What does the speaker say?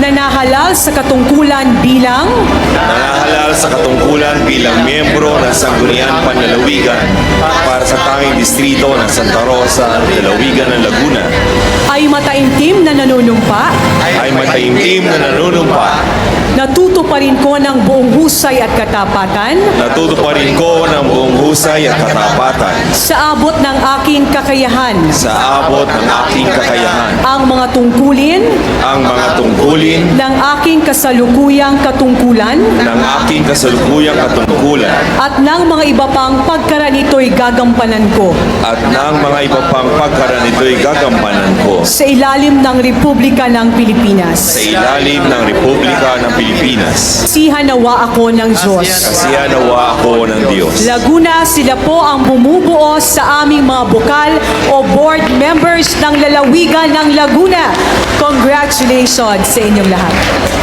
Nangahalal sa katungkulan bilang? Nangahalal sa katungkulan bilang miyembro ng Sangguniang Panlalawigan. Para sa tanging distrito ng Santa Rosa, Lalawigan ng Laguna. Ay mataimtim na nanunumpa, ay mataimtim na nanunumpa. Natuto pa rin ko ng buong husay at katapatan. Natuto pa rin ko ng buong husay at katapatan. Sa abot ng aking kakayahan. Sa abot ng aking kakayahan. Ang mga tungkulin. Ang mga tungkulin. Ng aking kasalukuyang katungkulan. Ng aking kasalukuyang katungkulan. At ng mga iba pang pagkaranito'y gagampanan ko. At ng mga iba pang pagkaran ito'y gagampanan ko. Sa ilalim ng Republika ng sa Pilipinas. ilalim ng Republika ng Pilipinas. Sihanawa ako ng Diyos. Kasiya nawa ako ng Diyos. Laguna, sila po ang bumubuo sa aming mga bukal o board members ng lalawigan ng Laguna. Congratulations sa inyong lahat.